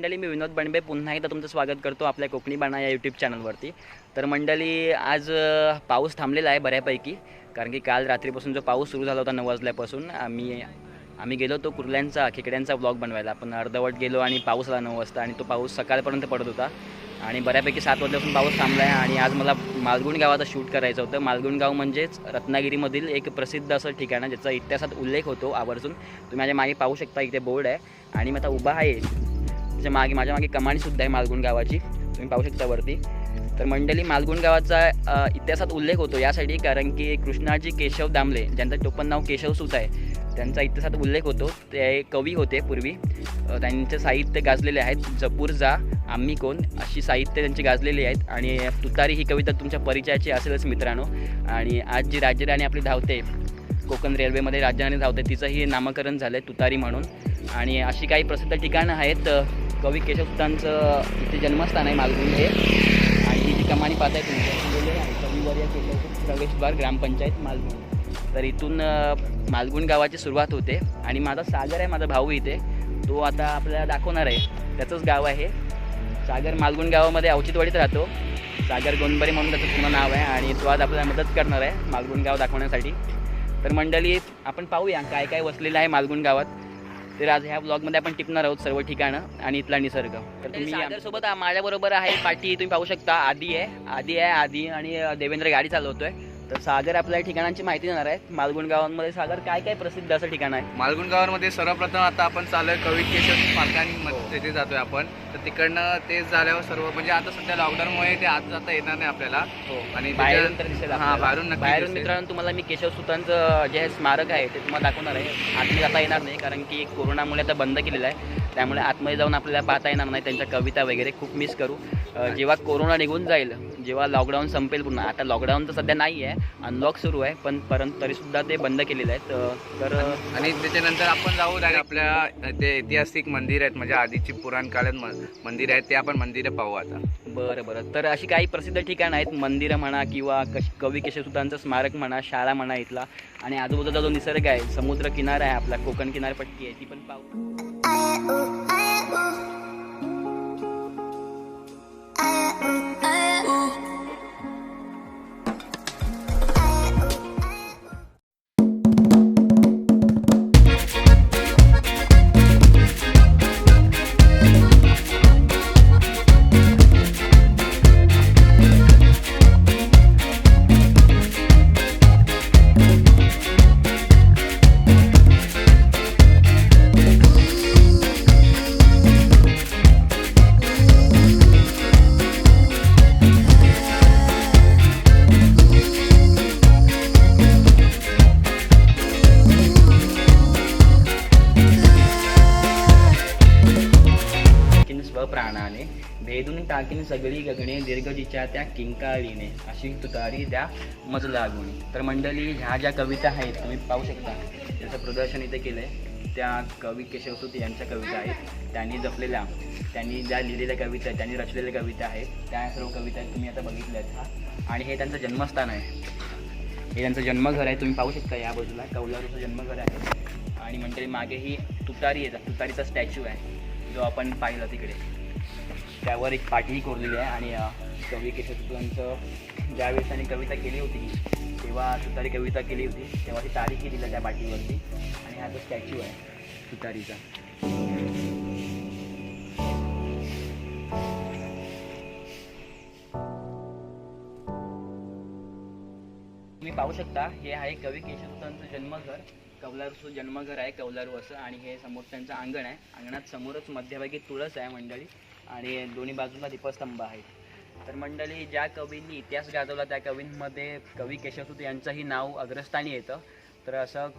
मंडळी मी विनोद बणबे पुन्हा एकदा तुमचं स्वागत करतो आपल्या कोकणी बाणा या यूट्यूब चॅनलवरती तर मंडळी आज पाऊस थांबलेला आहे बऱ्यापैकी कारण की काल रात्रीपासून जो पाऊस सुरू झाला होता नऊ वाजल्यापासून आम्ही आम्ही गेलो तो कुर्ल्यांचा खेकड्यांचा ब्लॉग बनवायला. पण अर्धवट गेलो आणि पाऊस आला नऊ वाजता आणि तो पाऊस सकाळपर्यंत पडत होता. आणि बऱ्यापैकी सात वाजल्यापासून पाऊस थांबला आहे आणि आज मला मालगुण गावात शूट करायचं होतं. मालगुण गाव म्हणजेच रत्नागिरीमधील एक प्रसिद्ध असं ठिकाण आहे ज्याचा इतिहासात उल्लेख होतो आवर्जून. तुम्ही माझ्या मागे पाहू शकता इथे बोर्ड आहे. आणि मी आता उभा आहे. त्याच्यामागे माझ्या मागे कमानीसुद्धा आहे मालगुण गावाची. तुम्ही पाहू शकता वरती. तर मंडळी मालगुण गावाचा इतिहासात उल्लेख होतो यासाठी कारण की कृष्णाजी केशव दामले ज्यांचं टोपण नाव केशवसूत आहे त्यांचा इतिहासात उल्लेख होतो. ते कवी होते पूर्वी. त्यांचे साहित्य गाजलेले आहेत. जपूर जा आम्ही कोण अशी साहित्य त्यांची गाजलेली आहेत. आणि तुतारी ही कविता तुमच्या परिचयाची असेलच मित्रांनो. आणि आज जी राज्यराणी आपली धावते कोकण रेल्वेमध्ये राज्यराणी धावते तिचंही नामकरण झालं आहे तुतारी म्हणून. आणि अशी काही प्रसिद्ध ठिकाणं आहेत कवी केशवसुतांचं इथे जन्मस्थान आहे मालगुण हे. आणि ही जी कमानी पाहताय तुम्ही. लिहिलेलं आहे कविवर्य केशवसूत प्रवेशद्वार ग्रामपंचायत मालगुण तर इथून मालगुण गावाची सुरुवात होते. आणि माझा सागर आहे माझा भाऊ इथे. तो आता आपल्याला दाखवणार आहे. त्याचंच गाव आहे. सागर मालगुण गावामध्ये औचितवाडीत राहतो. सागर गोंदबरे म्हणून त्याचं पूर्ण नाव आहे. आणि तो आज आपल्याला मदत करणार आहे मालगुण गाव दाखवण्यासाठी. तर मंडळी आपण पाहूया काय काय वसलेलं आहे मालगुण गावात. तर आज ह्या ब्लॉगमध्ये आपण टिपणार आहोत सर्व ठिकाणं आणि इथला निसर्ग. तर तुम्ही सोबत माझ्याबरोबर आहे पाठी तुम्ही पाहू शकता. आधी आहे. आधी आहे आधी आणि देवेंद्र गाडी चालवतोय. तर सागर आपल्याला ठिकाणांची माहिती देणार आहे मालगुण गावांमध्ये सागर काय काय प्रसिद्ध असं ठिकाण आहे? मालगुण गावामध्ये सर्वप्रथम आता आपण चालू आहे कवी केशव हो. पालकांनी तिथे जातोय आपण. तर तिकडनं तेच झाल्यावर सर्व म्हणजे आता सध्या लॉकडाऊनमुळे ते आत जाता येणार नाही आपल्याला. आणि बाहेरून तर दिसेल हा. बाहेरून नक्की बाहेरून दिसेल. मित्रांनो तुम्हाला मी केशव सुतांचं जे स्मारक आहे ते तुम्हाला दाखवणार आहे. आतमध्ये जाता येणार नाही कारण की कोरोनामुळे आता बंद केलेलं आहे. त्यामुळे आतमध्ये जाऊन आपल्याला पाहता येणार नाही. त्यांच्या कविता वगैरे खूप मिस करू. अ, जेव्हा कोरोना निघून जाईल जेव्हा लॉकडाऊन संपेल पुन्हा आता लॉकडाऊन तर सध्या नाही आहे अनलॉक सुरू आहे पण परंतु तरीसुद्धा ते बंद केलेलं आहे तर- आणि त्याच्यानंतर आपण जाऊ आणि आपल्या ते ऐतिहासिक मंदिर आहेत म्हणजे आधीची पुराण काळात म- मंदिर आहेत ते आपण मंदिरं पाहू आता बरं बरं तर अशी काही प्रसिद्ध ठिकाणं आहेत मंदिरं म्हणा किंवा कश कवी केशवसुतांचं स्मारक म्हणा शाळा म्हणा इथला आणि आजूबाजूचा जो निसर्ग आहे समुद्र किनारा आहे आपला कोकण किनारपट्टी आहे ती पण पाहू भेदून सगळी गगणे दीर्घजीच्या त्या किंकाळीने अशी तुतारी त्या मज लागुणी तर मंडळी ह्या ज्या कविता आहेत तुम्ही पाहू शकता. त्याचं प्रदर्शन इथे केलं आहे त्या कवी केशवसूत यांच्या कविता आहेत. त्यांनी जपलेल्या त्यांनी ज्या लिहिलेल्या कविता आहेत त्यांनी रचलेल्या कविता आहेत. त्या सर्व कविता तुम्ही आता बघितल्या आहेत आणि हे त्यांचं जन्मस्थान आहे. हे त्यांचं जन्मघर आहे. तुम्ही पाहू शकता या बाजूला. कौलारूचं जन्मघर आहे. आणि मंडळी मागे ही तुतारी आहे. तुतारीचा स्टॅच्यू आहे जो आपण पाहिला तिकडे. त्यावर एक पाठीही कोरलेली आहे आणि कवी केशवसुतांचं ज्यावेळेस त्यांनी कविता केली होती तेव्हा तुतारी कविता केली होती तेव्हा ती तारीखही दिली त्या पाठीवरती आणि हा जो स्टॅच्यू आहे तुतारीचा तुम्ही पाहू शकता हे आहे कवी केशवसुतांचं जन्मघर. कौलारूचं जन्मघर आहे कौलारू असं आणि हे समोर त्यांचं अंगण आहे. अंगणात समोरच मध्यभागी तुळस आहे मंडळी. आणि दोन्ही बाजूला दीपस्तंभ आहेत. तर मंडळी ज्या कवींनी इतिहास गाजवला त्या कवींमध्ये कवी केशवसूत यांचंही नाव अग्रस्थानी येतं. तर असं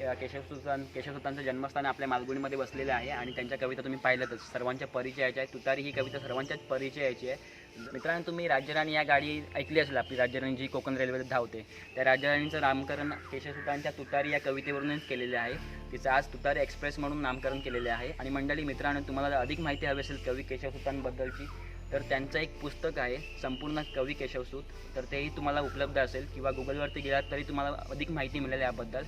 अ, केशवसुतान केशवसुतांचं जन्मस्थान आपल्या मालगुणीमध्ये बसलेलं आहे आणि त्यांच्या कविता तुम्ही पाहिल्यातच. सर्वांच्या परिचयाच्या आहे. तुतारी ही कविता सर्वांच्याच परिचयाची आहे. मित्रांनो तुम्ही राज्यराणी या गाडी ऐकली असेल आपली राज्यराणी जी कोकण रेल्वेत धावते त्या राज्यराणीचं नामकरण केशवसुतांच्या तुतारी या कवितेवरूनच केलेले आहे. तिचं आज तुतारी एक्सप्रेस म्हणून नामकरण केलेले आहे. आणि मंडळी मित्रांनो तुम्हाला अधिक माहिती हवी असेल कवी केशवसुतांबद्दलची तर त्यांचं एक पुस्तक आहे संपूर्ण कवी केशवसूत तर तेही तुम्हाला उपलब्ध असेल किंवा गुगलवरती गेलात तरी तुम्हाला अधिक माहिती मिळेल याबद्दल.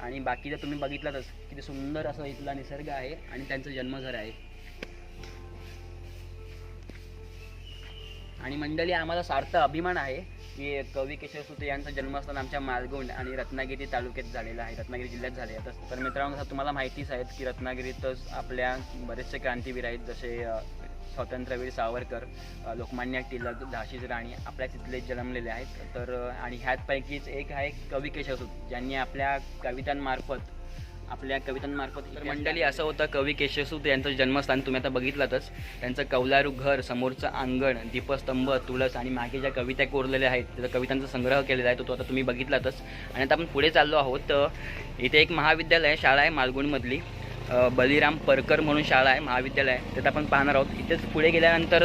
आणि बाकी जर तुम्ही बघितलातच किती सुंदर असं इथला निसर्ग आहे आणि त्यांचं जन्मघर आहे. आणि मंडळी आम्हाला सार्थ अभिमान आहे की कवी केशवसूत यांचं जन्मस्थान आमच्या मालगुंड आणि रत्नागिरी तालुक्यात झालेलं आहे. रत्नागिरी जिल्ह्यात झाले आहे. तर- तर मित्रांनो तुम्हाला माहितीच आहेत की रत्नागिरीतच आपल्या बरेचसे क्रांतीवीर आहेत जसे स्वातंत्र्यवीर सावरकर लोकमान्य टिळक झाशीची राणी आपल्या तिथले जन्मलेले आहेत. तर आणि ह्यातपैकीच एक आहे कवी केशवसूत ज्यांनी आपल्या कवितांमार्फत आपल्या कवितांमार्फत तर मंडळी असं होतं कवी केशवसूत यांचं जन्मस्थान तुम्ही आता बघितलातच. त्यांचं कौलारू घर समोरचं अंगण दीपस्तंभ तुळस आणि मागे ज्या कविता कोरलेल्या आहेत त्याचा कवितांचा संग्रह केलेला आहे तो आता तुम्ही बघितलातच. आणि आता आपण पुढे चाललो आहोत तर इथे एक महाविद्यालय शाळा आहे मालगुणमधली. बलिराम परकर म्हणून शाळा आहे महाविद्यालय. त्यात आपण पाहणार आहोत. इथेच पुढे गेल्यानंतर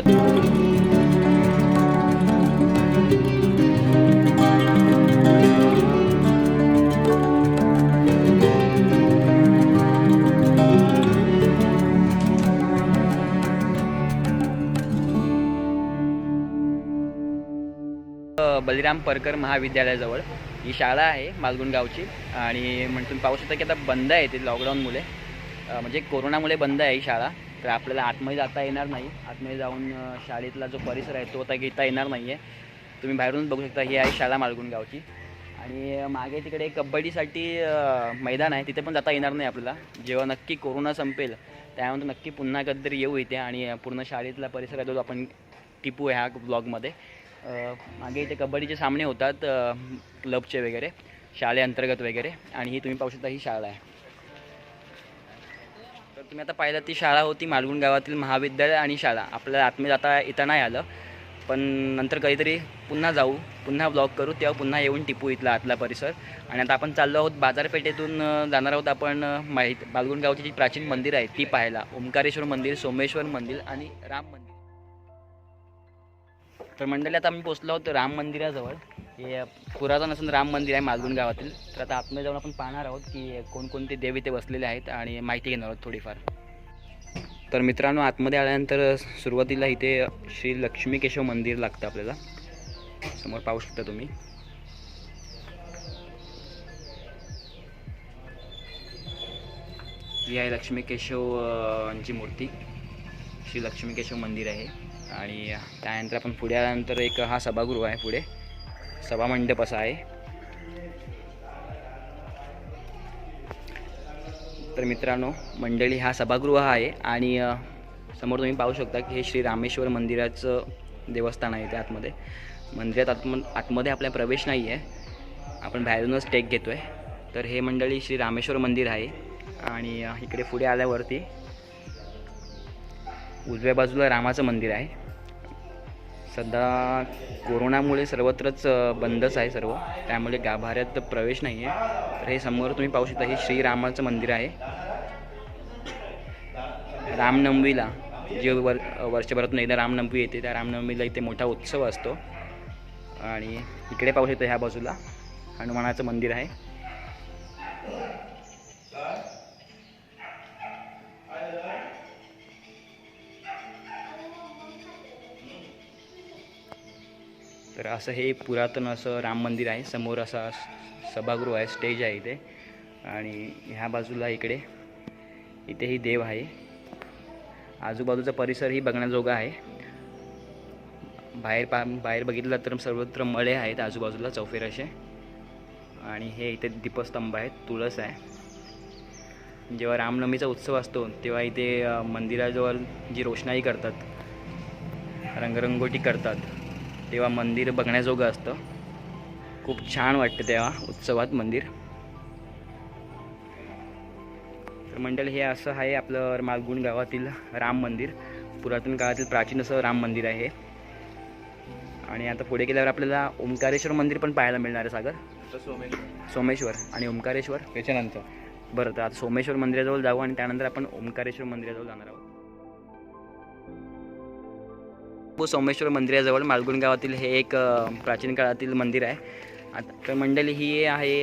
श्रीराम परकर महाविद्यालयाजवळ. ही शाळा आहे मालगुण गावची आणि म्हण तुम्ही पाहू शकता की आता बंद आहे ते लॉकडाऊनमुळे म्हणजे कोरोनामुळे बंद आहे ही शाळा. तर आपल्याला आतमध्ये जाता येणार नाही. आतमध्ये जाऊन शाळेतला जो परिसर आहे तो आता घेता येणार नाही आहे तुम्ही बाहेरून बघू शकता ही आहे शाळा मालगुण गावची. आणि मागे तिकडे कबड्डीसाठी मैदान आहे. तिथे पण जाता येणार नाही आपल्याला. जेव्हा नक्की कोरोना संपेल त्यानंतर नक्की पुन्हा कधीतरी येऊ इथे आणि पूर्ण शाळेतला परिसर आहे तो आपण टिपू ह्या ब्लॉगमध्ये मागे इथे कबड्डीचे सामने होतात क्लबचे वगैरे शाळेअंतर्गत वगैरे आणि ही तुम्ही पाहू शकता ही शाळा आहे. तर तुम्ही आता पाहिलं ती शाळा होती मालगुण गावातील महाविद्यालय आणि शाळा. आपल्याला आतमध्ये आता येता नाही आलं पण नंतर कधीतरी पुन्हा जाऊ पुन्हा ब्लॉग करू तेव्हा पुन्हा येऊन टिपू इथला आतला परिसर. आणि आता आपण चाललो आहोत बाजारपेठेतून जाणार आहोत आपण माहीत बालगुण गावची जी प्राचीन मंदिर आहे ती पाहायला. ओंकारेश्वर मंदिर सोमेश्वर मंदिर आणि राम मंदिर. तर मंडळी आता आम्ही पोचलो आहोत राम मंदिराजवळ. हे पुरातन असं राम मंदिर आहे मालगुण गावातील. तर आता आतमध्ये जाऊन आपण पाहणार आहोत की कोणकोणते देव इथे बसलेले आहेत आणि माहिती घेणार आहोत थोडीफार. तर मित्रांनो आतमध्ये आल्यानंतर सुरुवातीला इथे श्री लक्ष्मी केशव मंदिर लागतं आपल्याला. समोर पाहू शकता तुम्ही. ही आहे लक्ष्मी केशव मूर्ती. श्री लक्ष्मी केशव मंदिर आहे. आणि त्यानंतर आपण पुढे आल्यानंतर एक हा सभागृह आहे पुढे. सभामंडप असा आहे. तर मित्रांनो मंडळी हा सभागृह आहे आणि समोर तुम्ही पाहू शकता की हे श्री रामेश्वर मंदिराचं देवस्थान आहे त्या आतमध्ये. मंदिरात आतम आतमध्ये आपला प्रवेश नाही आहे. आपण बाहेरूनच टेक घेतो आहे तर हे मंडळी श्री रामेश्वर मंदिर आहे आणि इकडे पुढे आल्यावरती उजव्या बाजूला रामाचं मंदिर आहे. सध्या कोरोनामुळे सर्वत्रच बंदच आहे सर्व. त्यामुळे गाभाऱ्यात प्रवेश नाही आहे तर हे समोर तुम्ही पाहू शकता हे श्रीरामाचं मंदिर आहे. रामनवमीला जे वर वर्षभरातून एकदा रामनवमी येते त्या रामनवमीला इथे मोठा उत्सव असतो. आणि इकडे पाहू शकता ह्या बाजूला हनुमानाचं मंदिर आहे. तर असं हे पुरातन असं राम मंदिर आहे. समोर असा स- सभागृह आहे स्टेज आहे इथे. आणि ह्या बाजूला इकडे इथेही देव आहे. आजूबाजूचा परिसरही बघण्याजोगा आहे. बाहेर पा बाहेर बघितलं तर सर्वत्र मळे आहेत आजूबाजूला चौफेर असे. आणि हे इथे दीपस्तंभ आहेत तुळस आहे. जेव्हा रामनवमीचा उत्सव असतो तेव्हा इथे मंदिराजवळ जी रोषणाई करतात रंगरंगोटी करतात. तेव्हा मंदिर बघण्याजोगं असतं. खूप छान वाटतं तेव्हा उत्सवात मंदिर. तर मंडळ हे असं आहे आपलं मालगुण गावातील राम मंदिर. पुरातन काळातील प्राचीन असं राम मंदिर आहे. आणि आता पुढे गेल्यावर आपल्याला ओंकारेश्वर मंदिर पण पाहायला मिळणार आहे सागर. सोमेश्वर. सोमेश्वर आणि ओंकारेश्वर त्याच्यानंतर. बरं तर आता सोमेश्वर मंदिराजवळ जाऊ आणि त्यानंतर आपण ओंकारेश्वर मंदिराजवळ जाणार आहोत. बापू सोमेश्वर मंदिराजवळ मालगुण गावातील हे एक प्राचीन काळातील मंदिर आहे. आता तर मंडळी ही आहे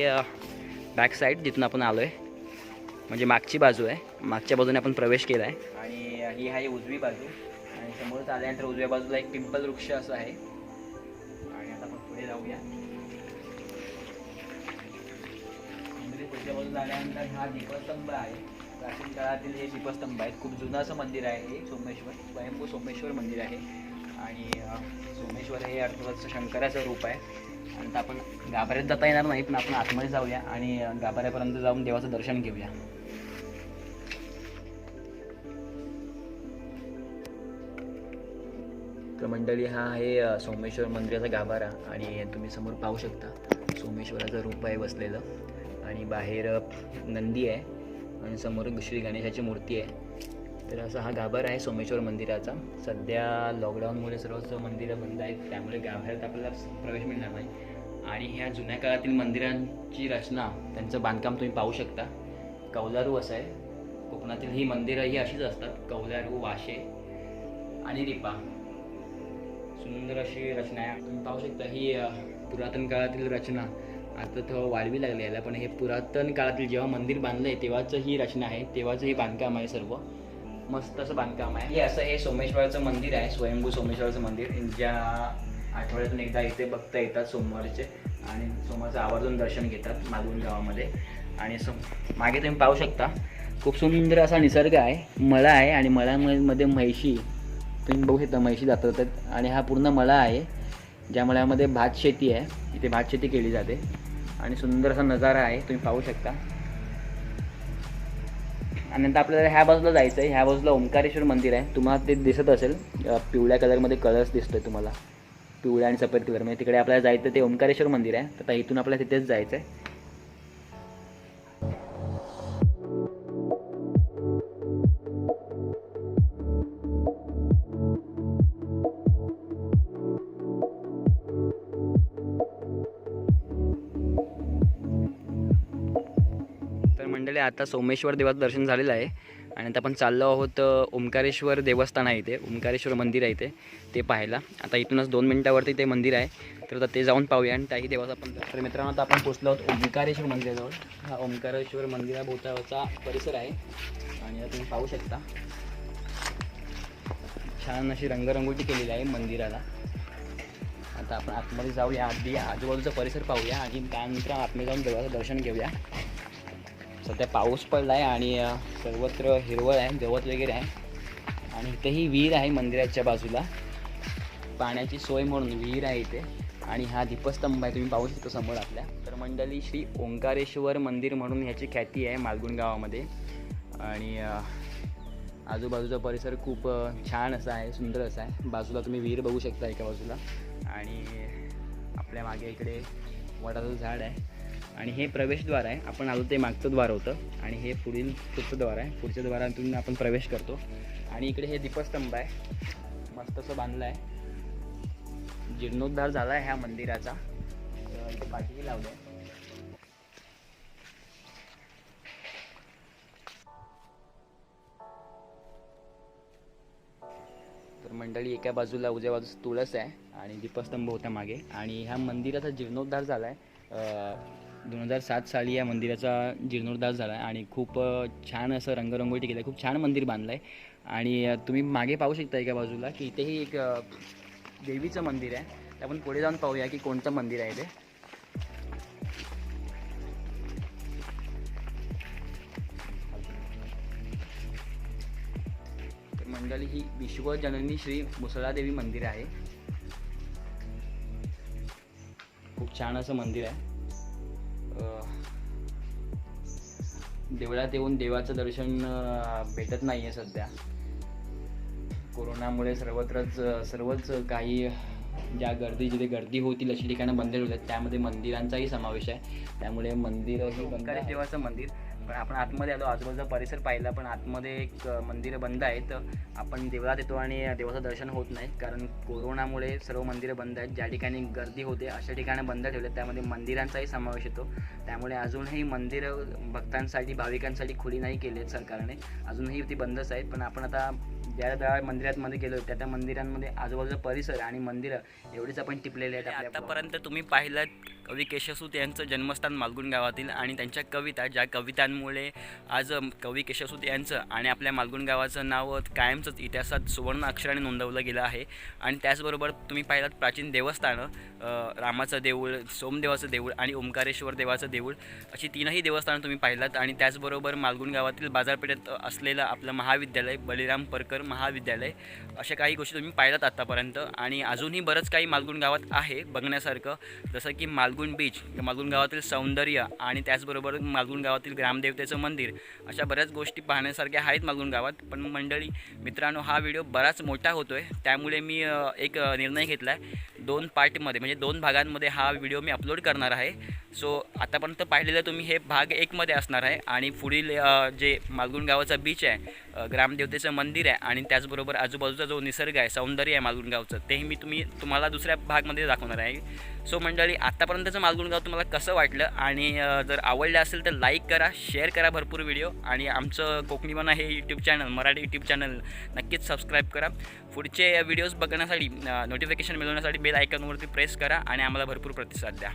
बॅक साईड जिथून आपण आलो आहे म्हणजे मागची बाजू आहे. मागच्या बाजूने आपण प्रवेश केला आहे आणि ही आहे उजवी बाजू. आणि समोरच आल्यानंतर उजव्या बाजूला एक पिंपल वृक्ष असं आहे. आणि आता आपण पुढे जाऊया. पुढच्या बाजूला आल्यानंतर हा दीपस्तंभ आहे. प्राचीन काळातील हे दीपस्तंभ आहेत. खूप जुनं असं मंदिर आहे हे. सोमेश्वर स्वयंभू सोमेश्वर मंदिर आहे. आणि सोमेश्वर हे अर्थवत्स शंकराचं रूप आहे. आणि तर आपण गाभाऱ्यात जाता येणार नाही पण आपण आतमध्ये जाऊया आणि गाभाऱ्यापर्यंत जाऊन देवाचं दर्शन घेऊया. तर मंडळी हा आहे सोमेश्वर मंदिराचा गाभारा आणि तुम्ही समोर पाहू शकता सोमेश्वराचं रूप आहे बसलेलं आणि बाहेर नंदी आहे आणि समोर श्री गणेशाची मूर्ती आहे. तर असा हा गाभार आहे सोमेश्वर मंदिराचा. सध्या लॉकडाऊनमुळे सर्वच मंदिरं बंद आहेत त्यामुळे गाभाऱ्यात आपल्याला प्रवेश मिळणार नाही. आणि ह्या जुन्या काळातील मंदिरांची रचना त्यांचं बांधकाम तुम्ही पाहू शकता. कौलारू असं आहे. कोकणातील ही मंदिरं ही अशीच असतात. कौलारू वाशे आणि रिपा. सुंदर अशी रचना आहे. तुम्ही पाहू शकता ही पुरातन काळातील रचना. आता थोडं वाढवी लागली याला पण हे पुरातन काळातील जेव्हा मंदिर बांधलं आहे तेव्हाचं ही रचना आहे तेव्हाचं हे बांधकाम आहे सर्व. मस्त असं बांधकाम आहे. हे असं हे सोमेश्वराचं मंदिर आहे स्वयंभू सोमेश्वराचं मंदिर. ज्या आठवड्यातून एकदा इथे बघता येतात सोमवारचे आणि सोमवारचं आवर्जून दर्शन घेतात मालवण गावामध्ये. आणि सो मागे तुम्ही पाहू शकता खूप सुंदर असा निसर्ग आहे मळा आहे आणि मळ्यामध्ये म्हैशी. तुम्ही बघू शकता म्हैशी जातात आणि हा पूर्ण मळा आहे ज्या मळ्यामध्ये भात शेती आहे. इथे भात शेती केली जाते. आणि सुंदर असा नजारा आहे तुम्ही पाहू शकता. आणि नंतर आपल्याला ह्या बाजूला जायचं आहे ह्या बाजूला ओंकारेश्वर मंदिर आहे. तुम्हाला ते दिसत असेल पिवळ्या कलरमध्ये कलर्स दिसतोय तुम्हाला. पिवळ्या आणि सफेद कलर म्हणजे तिकडे आपल्याला जायचं ते ओंकारेश्वर मंदिर आहे. तर आता इथून आपल्याला तिथेच जायचं आहे मंडळी आता सोमेश्वर देवाचं दर्शन झालेलं आहे. आणि आता आपण चाललो आहोत ओंकारेश्वर देवस्थान आहे इथे. ओंकारेश्वर मंदिर आहे इथे ते पाहायला. आता इथूनच दोन मिनटावरती ते मंदिर आहे. तर आता ते जाऊन पाहूया. आणि त्याही देवाचं आपण तर मित्रांनो आता आपण पोचलो आहोत ओंकारेश्वर मंदिराजवळ. हा ओंकारेश्वर मंदिराभोवताचा परिसर आहे. आणि आता तुम्ही पाहू शकता. छान अशी रंगरंगोटी केलेली आहे मंदिराला. आता आपण आतमध्ये जाऊया. आधी आजूबाजूचा परिसर पाहूया. आणि त्यानंतर आतमध्ये जाऊन देवाचं दर्शन घेऊया. सध्या पाऊस पडला आहे आणि सर्वत्र हिरवळ आहे गवत वगैरे आहे. आणि इथेही विहीर आहे मंदिराच्या बाजूला. पाण्याची सोय म्हणून विहीर आहे इथे. आणि हा दीपस्तंभ आहे तुम्ही पाहू शकता समोर आपल्या. तर मंडळी श्री ओंकारेश्वर मंदिर म्हणून ह्याची ख्याती आहे मालगुण गावामध्ये. आणि आजूबाजूचा परिसर खूप छान असा आहे सुंदर असा आहे. बाजूला तुम्ही विहीर बघू शकता एका बाजूला. आणि आपल्या मागे इकडे वडाचं झाड आहे. आणि हे प्रवेशद्वार आहे. आपण आलो ते मागचं द्वार होतं. आणि हे पुढील पुढचं द्वार आहे. पुढच्या द्वारातून आपण प्रवेश करतो. आणि इकडे हे दीपस्तंभ आहे. मस्त असं बांधलं आहे जीर्णोद्धार झाला आहे ह्या मंदिराचा. तर इथे पाठीही लावलं आहे तर मंडळी एका बाजूला उजव्या बाजूस तुळस आहे आणि दीपस्तंभ होता मागे. आणि ह्या मंदिराचा जीर्णोद्धार झाला आहे दोन हजार सात साली या मंदिराचा जीर्णोद्धार झाला आहे आणि खूप छान असं रंगरंगोटी केलं आहे खूप छान मंदिर बांधलं आहे आणि तुम्ही मागे पाहू शकता एका बाजूला की इथेही एक देवीचं मंदिर आहे. तर आपण पुढे जाऊन पाहूया की कोणतं मंदिर आहे ते. मंडळी ही विश्वजननी श्री मुसळादेवी मंदिर आहे. खूप छान असं मंदिर आहे. देवळात येऊन देवाचं दर्शन भेटत नाही आहे सध्या. कोरोनामुळे सर्वत्रच सर्वच काही ज्या गर्दी जिथे गर्दी होतील अशी ठिकाणं बंद ठेवली आहेत त्यामध्ये मंदिरांचाही समावेश आहे. त्यामुळे मंदिर बंद देवाचं मंदिर. पण आपण आतमध्ये आलो आजूबाजूचा परिसर पाहिला पण आतमध्ये एक मंदिरं बंद आहेत. आपण देवळात येतो आणि देवाचं दर्शन होत नाही कारण कोरोनामुळे सर्व मंदिरं बंद आहेत. ज्या ठिकाणी गर्दी होते अशा ठिकाणी बंद ठेवले त्यामध्ये मंदिरांचाही समावेश येतो. त्यामुळे अजूनही मंदिरं भक्तांसाठी भाविकांसाठी खुली नाही केली आहेत सरकारने. अजूनही ती बंदच आहेत. पण आपण आता ज्या ज्या मंदिरांमध्ये गेलो त्या त्या मंदिरांमध्ये आजूबाजूचा परिसर आणि मंदिरं एवढीच आपण टिपलेले आहेत आतापर्यंत तुम्ही पाहिलं कवी केशवसूत यांचं जन्मस्थान मालगुण गावातील आणि त्यांच्या कविता ज्या कवितांमुळे आज कवी केशवसूत यांचं आणि आपल्या मालगुण गावाचं नाव कायमचंच इतिहासात सुवर्ण अक्षराने नोंदवलं गेलं आहे. आणि त्याचबरोबर तुम्ही पाहिलात प्राचीन देवस्थानं रामाचं देऊळ सोमदेवाचं देऊळ आणि ओंकारेश्वर देवाचं देऊळ अशी तीनही देवस्थानं तुम्ही पाहिलात. आणि त्याचबरोबर मालगुण गावातील बाजारपेठेत असलेलं आपलं महाविद्यालय बलिराम परकर महाविद्यालय. अशा काही गोष्टी तुम्ही पाहिलात आत्तापर्यंत आणि अजूनही बरंच काही मालगुण गावात आहे बघण्यासारखं. जसं की मालगुण बीच मालगुण गावातील सौंदर्य आणि त्याचबरोबर मालगुण गावातील ग्रामदेवतेचं मंदिर. अशा बऱ्याच गोष्टी पाहण्यासारख्या आहेत मालगुण गावात. पण मंडळी मित्रांनो हा व्हिडिओ बराच मोठा होतो आहे त्यामुळे मी एक निर्णय घेतला आहे दोन पार्टमध्ये म्हणजे दोन भागांमध्ये हा व्हिडिओ मी अपलोड करणार आहे. सो आतापर्यंत पाहिलेलं तुम्ही हे भाग एकमध्ये असणार आहे. आणि पुढील जे मालगुण गावाचा बीच आहे ग्रामदेवतेचं मंदिर आहे आणि त्याचबरोबर आजूबाजूचा जो निसर्ग आहे सौंदर्य आहे मालगुणगावचं तेही मी तुम्ही तुम्हाला दुसऱ्या भागमध्ये दाखवणार आहे. सो मंडळी आत्तापर्यंतचं मालगुणगाव तुम्हाला कसं वाटलं? आणि जर आवडलं असेल तर लाईक करा शेअर करा भरपूर व्हिडिओ आणि आमचं कोकणी म्हणा हे YouTube channel Marathi YouTube channel नक्कीच सबस्क्राईब करा. पुढचे व्हिडिओज बघण्यासाठी नोटिफिकेशन मिळवण्यासाठी बेल आयकॉनवरती प्रेस करा आणि आम्हाला भरपूर प्रतिसाद द्या.